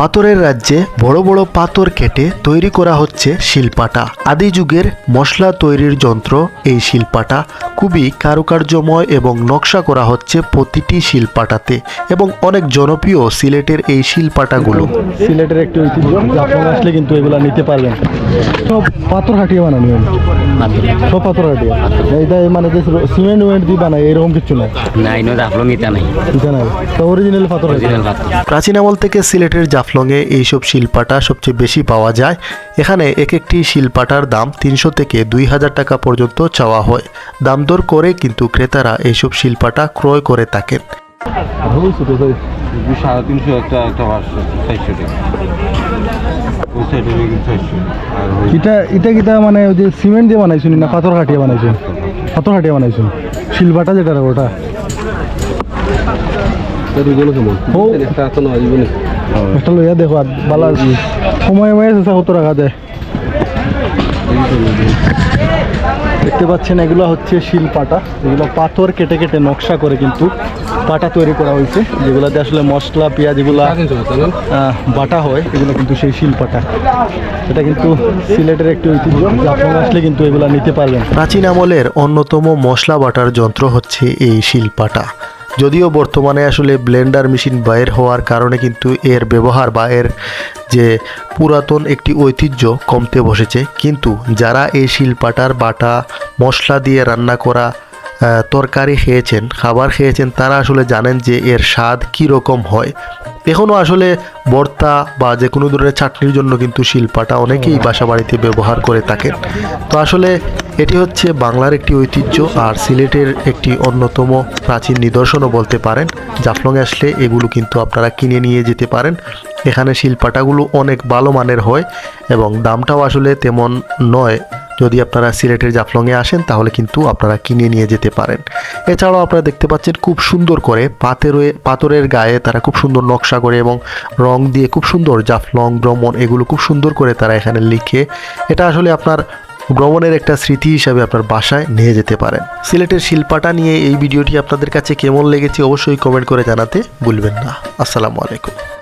পাথরের রাজ্যে বড় বড় পাথর কেটে তৈরি করা হচ্ছে শিলপাটা। আদি যুগের মশলা তৈরির যন্ত্র এই শিলপাটা খুবই কারুকার্যময় এবং নকশা করা হচ্ছে প্রতিটি শিলপাটাতে এবং অনেক জনপ্রিয় সিলেটের এই শিলপাটাগুলো। সিলেটের একটি ঐতিহ্য আপনারা আসলে কিন্তু এগুলা নিতে পারবেন। সব পাথর হাটিয়ে বানানো হয়। সব পাথর হাটিয়ে। এটা মানে যে সিমেন্ট উমেন্ট দিয়ে বানায় এরকম কিছু নো ইতা নাই। নাই। তো অরিজিনাল পাথর অরিজিনাল পাথর। প্রাচীন আমল থেকে সিলেটের জাফলংয়ে এইসব শিলপাটা সবচেয়ে বেশি পাওয়া যায়। এখানে এক একটি শিলপাটার দাম তিনশো থেকে দুই হাজার টাকা পর্যন্ত চাওয়া হয়। দাম দর করে কিন্তু ক্রেতারা এইসব শিলপাটা ক্রয় করে থাকেন। সাড়ে তিনশো একটা একটা পাঁচশো চারশো টাকা। এটা এটা কিটা মানে ওই যে সিমেন্ট দিয়ে বানাইছেন না পাথর হাটিয়ে বানাইছেন পাথর হাটিয়ে বানাইছেন শিলবাটা যেটা ওটা? একটা লইয়া দেখো বালা সময় সময় রাখা যায় দেখতে পাচ্ছেন এগুলো হচ্ছে শিলপাটা এগুলো পাথর কেটে কেটে নকশা করে কিন্তু পাটা তৈরি করা হয়েছে। যেগুলোতে আসলে মশলা পেঁয়াজ এগুলো আহ, বাটা হয়। এগুলো কিন্তু সেই শিলপাটা এটা কিন্তু সিলেটের একটি ঐতিহ্য। আপনারা আসলে কিন্তু এগুলো নিতে পারবেন। প্রাচীন আমলের অন্যতম মশলা বাটার যন্ত্র হচ্ছে এই শিলপাটা যদিও বর্তমানে আসলে ব্লেন্ডার মেশিন বাইর হওয়ার কারণে কিন্তু এর ব্যবহার বা এর যে পুরাতন একটি ঐতিহ্য কমতে বসেছে। কিন্তু যারা এই শিলপাটার বাটা, মশলা দিয়ে রান্না করা তরকারি খেয়েছেন, খাবার খেয়েছেন, তারা আসলে জানেন যে এর স্বাদ কী রকম হয়। এখনও আসলে ভর্তা বা যে কোনো ধরনের চাটনির জন্য কিন্তু শিল্পাটা অনেকেই বাসা বাড়িতে ব্যবহার করে থাকেন। তো আসলে এটি হচ্ছে বাংলার একটি ঐতিহ্য আর সিলেটের একটি অন্যতম প্রাচীন নিদর্শনও বলতে পারেন। জাফলংয়ে আসলে এগুলো কিন্তু আপনারা কিনে নিয়ে যেতে পারেন। এখানে শিল্পাটাগুলো অনেক ভালো মানের হয় এবং দামটাও আসলে তেমন নয় যদি আপনারা সিলেটের জাফলংয়ে আসেন, তাহলে কিন্তু আপনারা কিনে নিয়ে যেতে পারেন। এছাড়াও আপনারা দেখতে পাচ্ছেন খুব সুন্দর করে পাথরে, পাথরের গায়ে তারা খুব সুন্দর নকশা করে এবং রং দিয়ে খুব সুন্দর জাফলং, ভ্রমণ এগুলো খুব সুন্দর করে তারা এখানে লিখে, এটা আসলে আপনার ভ্রমণের একটা স্মৃতি হিসাবে আপনার বাসায় নিয়ে যেতে পারেন। সিলেটের শিল্পাটা নিয়ে এই ভিডিওটি আপনাদের কাছে কেমন লেগেছে অবশ্যই কমেন্ট করে জানাতে ভুলবেন না। আসসালামু আলাইকুম।